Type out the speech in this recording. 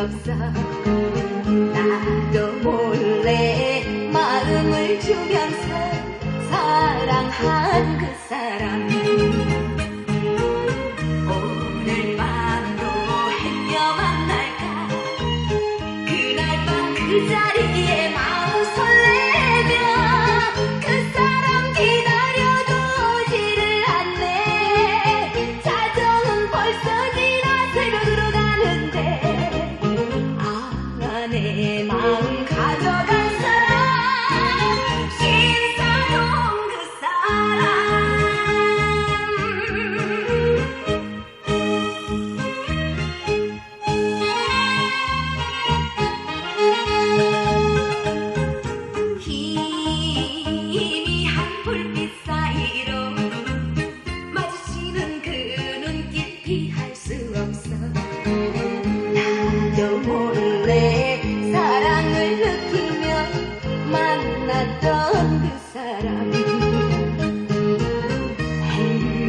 없어. 나도 몰래 마음을 주면서 사랑한 그 사람. 오늘 밤도 행여 만날까? 그날 밤 그 자리에 마음